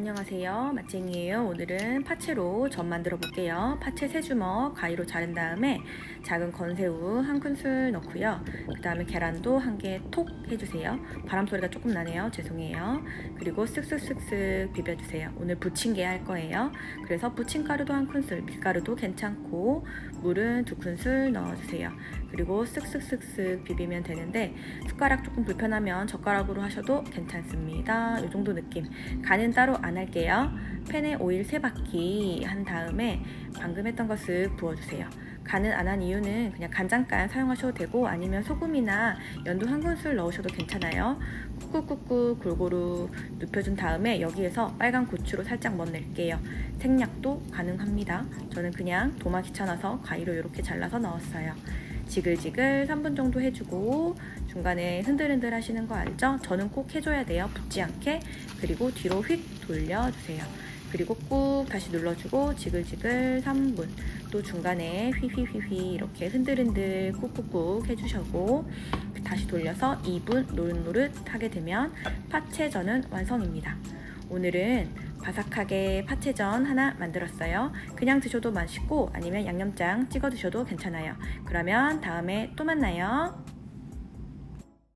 안녕하세요. 맛쟁이에요. 오늘은 파채로 전 만들어 볼게요. 파채 세 주먹 가위로 자른 다음에 작은 건새우 한 큰술 넣고요. 그 다음에 계란도 한 개 톡 해주세요. 바람 소리가 조금 나네요. 죄송해요. 그리고 쓱쓱쓱쓱 비벼주세요. 오늘 부침개 할 거예요. 그래서 부침가루도 한 큰술, 밀가루도 괜찮고 물은 두 큰술 넣어주세요. 그리고 쓱쓱쓱쓱 비비면 되는데 숟가락 조금 불편하면 젓가락으로 하셔도 괜찮습니다. 이 정도 느낌. 간은 따로 안 할게요. 팬에 오일 세 바퀴 한 다음에 방금 했던 것을 부어주세요. 간은 안 한 이유는 그냥 간장간 사용하셔도 되고 아니면 소금이나 연두 한 큰술 넣으셔도 괜찮아요. 꾹꾹꾹꾹 골고루 눕혀준 다음에 여기에서 빨간 고추로 살짝 멋낼게요. 생략도 가능합니다. 저는 그냥 도마 귀찮아서 가위로 이렇게 잘라서 넣었어요. 지글지글 3분 정도 해주고 중간에 흔들흔들 하시는 거 알죠? 저는 꼭 해줘야 돼요. 붙지 않게. 그리고 뒤로 휙 돌려주세요. 그리고 꾹 다시 눌러주고 지글지글 3분. 또 중간에 휘휘휘휘 이렇게 흔들흔들 꾹꾹꾹 해주시고 다시 돌려서 2분 노릇노릇 하게 되면 파채전은 완성입니다. 오늘은 바삭하게 파채전 하나 만들었어요. 그냥 드셔도 맛있고 아니면 양념장 찍어 드셔도 괜찮아요. 그러면 다음에 또 만나요.